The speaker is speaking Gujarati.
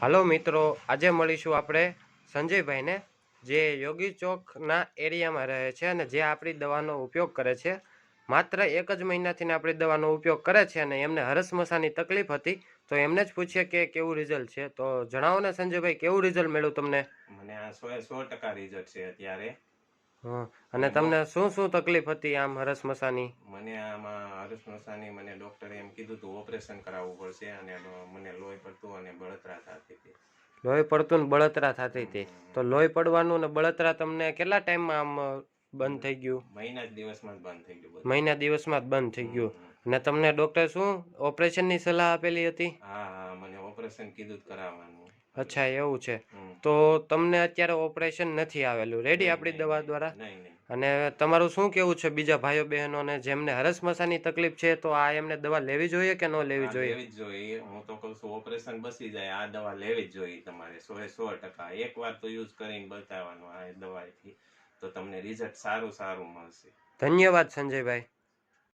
હાલો મિત્રો આજે મળીશું આપણે સંજયભાઈને જે યોગી ચોકના એરિયામાં રહે છે અને જે આપણી દવાનો ઉપયોગ કરે છે. માત્ર એક જ મહિનાથી ને આપણી દવાનો ઉપયોગ કરે છે અને એમને હરસમસાની તકલીફ હતી તો એમને જ પૂછીએ કે કેવું રિઝલ્ટ છે. તો જણાવો ને સંજયભાઈ કેવું રિઝલ્ટ મળ્યું તમને? મને આ સો સો ટકા રિઝલ્ટ છે અત્યારે. હં. અને તમને શું શું તકલીફ હતી આમ હરસમસાની? મને આમાં હર્ષ મને ડોક્ટરે એમ કીધું હતું ઓપરેશન કરાવવું પડશે અને મને લોહી પડતું અને બળતરા થતી હતી. લોહી પડતું ને બળતરા થતી હતી. તો લોહી પડવાનું ને બળતરા તમને કેટલા ટાઈમમાં આમ બંધ થઈ ગયું? મહિના દિવસમાં જ બંધ થઈ ગયું મહિના દિવસમાં જ બંધ થઈ ગયું. અને તમને ડોક્ટર શું ઓપરેશનની સલાહ આપેલી હતી? હા હા મને ઓપરેશન કીધું કરાવવાનું. અચ્છા એવું છે. તો તમને અત્યારે ઓપરેશન નથી આવેલું. રેડી આપણી દવા દ્વારા? નહીં નહીં. અને તમારું શું કેવું છે બીજા ભાઈઓ બહેનોને જેમને હરસમસાની તકલીફ છે તો આ એમને દવા લેવી જોઈએ કે ન લેવી જોઈએ? લેવી જ જોઈએ. હું તો કહું છું ઓપરેશન બસી જાય આ દવા લેવી જ જોઈએ તમારે સો એ સો ટકા. એક વાર તો યુઝ કરીને બતાવવાનું આ દવાથી તો તમને રિઝલ્ટ સારું સારું મળશે. ધન્યવાદ સંજયભાઈ.